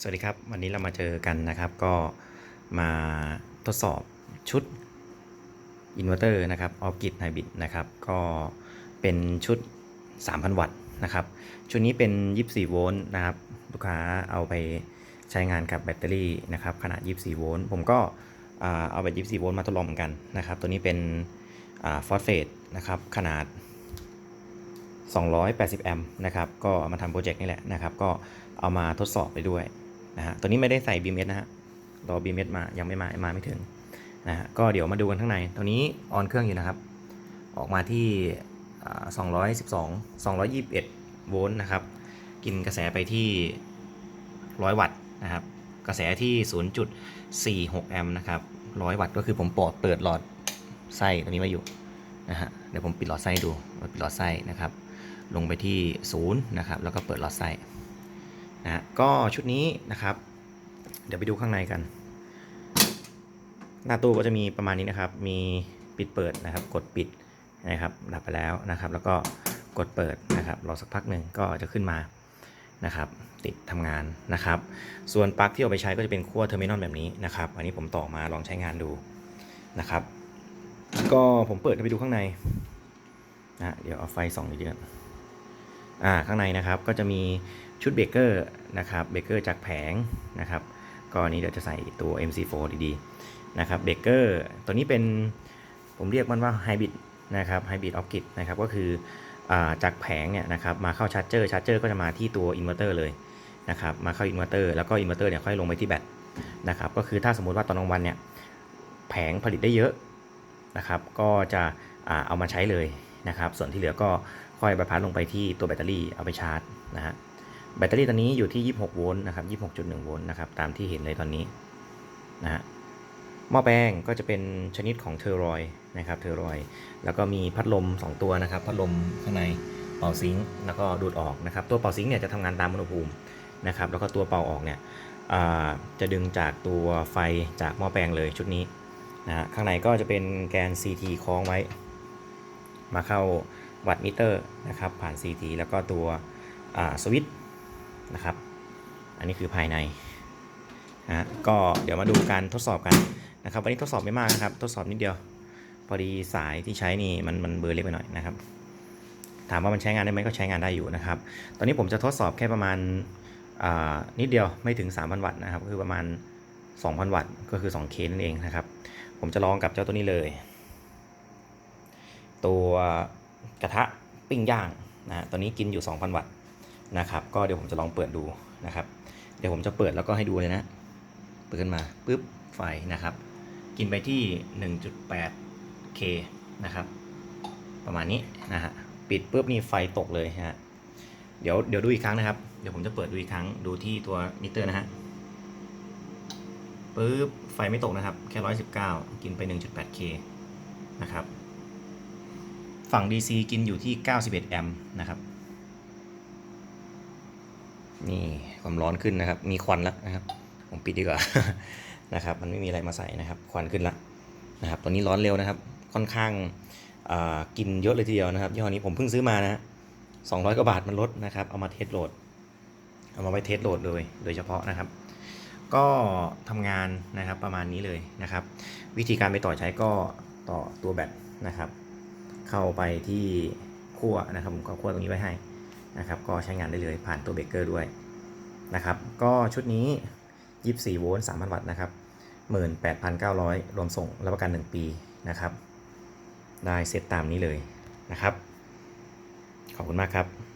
สวัสดีครับ วันนี้เรามาเจอกันนะครับ ก็มาทดสอบชุดอินเวอร์เตอร์นะครับออฟกิดไฮบริดนะครับ ก็เป็นชุด 3,000 วัตต์นะครับ ชุดนี้เป็น 24 โวลต์นะครับ ลูกค้าเอาไปใช้งานกับแบตเตอรี่นะครับ ขนาด 24 โวลต์ผมก็อ่าเอาแบต24 โวลต์มาทดลองเหมือนกันนะครับ ตัวนี้เป็นฟอสเฟตนะครับขนาด280 แอมป์นะครับ ก็มาทำโปรเจกต์นี่แหละนะครับ ก็เอามาทดสอบไปด้วย นะฮะตัวนี้ไม่ได้ใส่ BMS นะฮะรอ BMS มายังไม่มามาไม่ถึงนะฮะก็เดี๋ยวมาดูกันข้างในตัวนี้ออนเครื่องอยู่นะครับ ออกมาที่อ่า212 221 โวลต์นะครับ กินกระแสไปที่ 100 วัตต์นะครับ กระแสที่ 0.46 แอมป์นะครับ 100 วัตต์ก็คือผมปลดเปิดหลอดไส้ตัวนี้ไว้อยู่นะฮะ เดี๋ยวผมปิดหลอดไส้ดู ปิดหลอดไส้นะครับ ลงไปที่ 0 นะครับ แล้วก็เปิดหลอดไส้ นะก็ชุดนี้นะครับ เดี๋ยวไปดูข้างในกัน หน้าตู้ก็จะมีประมาณนี้นะครับ มีปิดเปิดนะครับ กดปิดนะครับดับไปแล้วนะครับ แล้วก็กดเปิดนะครับรอสักพักหนึ่งก็จะขึ้นมานะครับติดทำงานนะครับ ส่วนปลั๊กที่เอาไปใช้ก็จะเป็นขั้วเทอร์มินอลแบบนี้นะครับ อันนี้ผมต่อมาลองใช้งานดูนะครับ ก็ผมเปิดไปดูข้างในนะเดี๋ยวเอาไฟส่องนิดเดียวอ่าข้างในนะครับก็จะมี ชุดเบเกอร์นะครับเบเกอร์จากแผงนะครับก็อนนี้เดี๋ยวจะใส่ตัว MC4 ดีๆนะครับเบเกอร์ตัวนี้เป็นผมเรียกมันว่าไฮบริดนะครับไฮบริดออฟกิดนะครับก็คืออาจากแผงเนี่ยนะครับมาเข้าชาร์จเจอร์ชาร์จเจอร์ก็จะมาที่ตัวอินเวอร์เตอร์เลยนะครับมาเข้าอินเวอร์เตอร์แล้วก็อินเวอร์เตอร์เนี่ยค่อยลงไปที่แบตนะครับก็คือถ้าสมมุติว่าตอนกลางวันเนี่ยแผงผลิตได้เยอะนะครับก็จะอเอามาใช้เลยนะครับส่วนที่เหลือก็ค่อยบายพาสลงไปที่ตัวแบตเตอรี่เอาไปชาร์จนะฮะ แบตเตอรี่ตอนนี้อยู่ที่ 26 โวลต์นะครับ 26.1 โวลต์นะครับ ตามที่เห็นเลยตอนนี้นะฮะ หม้อแปลงก็จะเป็นชนิดของเทอร์รอยนะครับเทอร์รอย แล้วก็มีพัดลม 2 ตัวนะครับ พัดลมข้างในเป่าซิงค์แล้วก็ดูดออกนะครับ ตัวเป่าซิงค์เนี่ยจะทำงานตามอุณหภูมินะครับ แล้วก็ตัวเป่าออกเนี่ยจะดึงจากตัวไฟจากหม้อแปลงเลยชุดนี้นะฮะ ข้างในก็จะเป็นแกน CT คล้องไว้ มาเข้าวัดมิเตอร์นะครับ ผ่าน CT แล้วก็ตัวสวิตช์ นะครับ อันนี้คือภายในนะฮะก็เดี๋ยวมาดูการทดสอบกันนะครับ วันนี้ทดสอบไม่มากนะครับ ทดสอบนิดเดียว พอดีสายที่ใช้นี่มันมันเบอร์เล็กไปหน่อยนะครับ ถามว่ามันใช้งานได้ไหมก็ใช้งานได้อยู่นะครับ ตอนนี้ผมจะทดสอบแค่ประมาณนิดเดียวไม่ถึง 3,000 วัตต์นะครับก็คือประมาณ 2,000 วัตต์ก็คือ 2K นั่นเองนะครับ ผมจะลองกับเจ้าตัวนี้เลย ตัวกระทะปิ้งย่างนะฮะตัวนี้กินอยู่ 2,000 วัตต์ นะครับ ก็เดี๋ยวผมจะลองเปิดดูนะครับ เดี๋ยวผมจะเปิดแล้วก็ให้ดูเลยนะ เปิดขึ้นมาปุ๊บไฟนะครับ กินไปที่ 1.8K นะครับ ประมาณนี้นะฮะ ปิดปุ๊บนี่ไฟตกเลยฮะ เดี๋ยวเดี๋ยวดูอีกครั้งนะครับ เดี๋ยวผมจะเปิดดูอีกครั้ง ดูที่ตัวมิเตอร์นะฮะปุ๊บไฟไม่ตกนะครับ แค่ 119 กินไป 1.8K นะครับ ฝั่ง DC กินอยู่ที่ 91 แอมป์นะครับ นี่ความร้อนขึ้นนะครับ มีควันแล้วนะครับ ผมปิดดีกว่านะครับ มันไม่มีอะไรมาใส่นะครับ ควันขึ้นแล้วนะครับ ตัวนี้ร้อนเร็วนะครับ ค่อนข้างกินเยอะเลยทีเดียวนะครับยี่ห้อนี้ผมเพิ่งซื้อมานะสองร้อยกว่าบาทมันลดนะครับ เอามาเทสโหลด เอามาไว้เทสโหลดเลยโดยเฉพาะนะครับ ก็ทำงานนะครับประมาณนี้เลยนะครับ วิธีการไปต่อใช้ก็ต่อตัวแบตนะครับ เข้าไปที่ขั้วนะครับผมก็ขั้วตรงนี้ไว้ให้ นะครับก็ใช้งานได้เลยผ่านตัวเบรกเกอร์ด้วยนะครับก็ชุดนี้ 24 โวลต์ 3,000 วัตต์นะครับ 18,900 รวมส่งรับประกัน 1 ปีนะครับ ได้เซตตามนี้เลยนะครับ ขอบคุณมากครับ